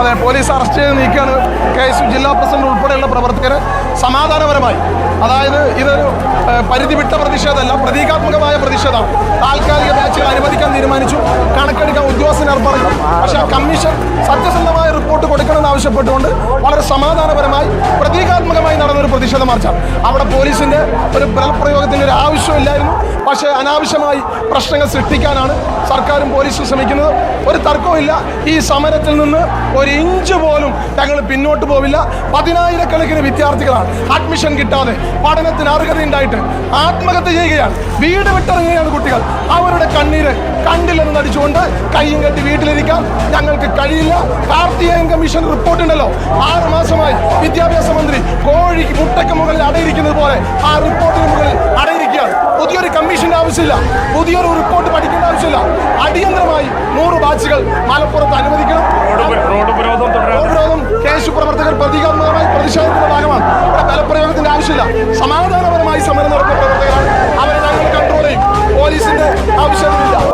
അതെ police arrest ചെയ്ത് നീക്കുകയാണ് കെ എസ് ജില്ലാ പ്രസിഡന്റ് ഉൾപ്പെടെയുള്ള പ്രവർത്തകരെ സമാധാനപരമായി അതായത് ഇതൊരു പരിധി വിട്ട പ്രതിഷേധമല്ല പ്രതീകാത്മകമായ പ്രതിഷേധമാണ് താൽക്കാലിക ബാച്ചുകൾ അനുവദിക്കാൻ തീരുമാനിച്ചു. കണക്കെടുക്കാൻ ഉദ്യോഗസ്ഥന് പറഞ്ഞു. പക്ഷെ കമ്മീഷൻ സത്യസന്ധമായ റിപ്പോർട്ട് കൊടുക്കണമെന്ന് ആവശ്യപ്പെട്ടുകൊണ്ട് വളരെ സമാധാനപരമായി പ്രതീകാത്മകമായി നടന്നൊരു പ്രതിഷേധ മാർച്ചാണ്. അവിടെ പോലീസിന്റെ ഒരു ബലപ്രയോഗത്തിന്റെ ഒരു ആവശ്യമില്ലായിരുന്നു. പക്ഷേ അനാവശ്യമായി പ്രശ്നങ്ങൾ സൃഷ്ടിക്കാനാണ് സർക്കാരും പോലീസും ശ്രമിക്കുന്നത്. ഒരു തർക്കവുമില്ല ഈ സമരത്തിൽ നിന്ന് ഒരു ഇഞ്ച് പോലും ഞങ്ങൾ പിന്നോട്ട് പോവില്ല. പതിനായിരക്കണക്കിന് വിദ്യാർത്ഥികളാണ് അഡ്മിഷൻ കിട്ടാതെ പഠനത്തിന് അർഹതയുണ്ടായിട്ട് ആത്മഹത്യ ചെയ്യുകയാണ്. വീട് വിട്ടിറങ്ങുകയാണ് കുട്ടികൾ. അവരുടെ കണ്ണീര് കണ്ടില്ലെന്ന് നടിച്ചുകൊണ്ട് കയ്യും കെട്ടി വീട്ടിലിരിക്കാൻ ഞങ്ങൾക്ക് കഴിയില്ല. കാർത്തികേയൻ കമ്മീഷൻ റിപ്പോർട്ടുണ്ടല്ലോ. ആറ് കോഴിക്ക് മുട്ടയ്ക്ക് മുകളിൽ അടയിരിക്കുന്നത് പോലെ ആ റിപ്പോർട്ടിന് മുകളിൽ അടയിരിക്കുകയാണ്. പുതിയൊരു കമ്മീഷന്റെ ആവശ്യമില്ല. പുതിയൊരു റിപ്പോർട്ട് പഠിക്കേണ്ട ആവശ്യമില്ല. അടിയന്തരമായി നൂറ് ബാച്ചുകൾ മലപ്പുറത്ത് അനുവദിക്കണം. റോഡ് ഉപരോധം പ്രവർത്തകർ പ്രതീകാത്മകമായി പ്രതിഷേധത്തിന്റെ ഭാഗമാണ്. ഇവിടെ ബലപ്രയോഗത്തിന്റെ ആവശ്യമില്ല. സമാധാന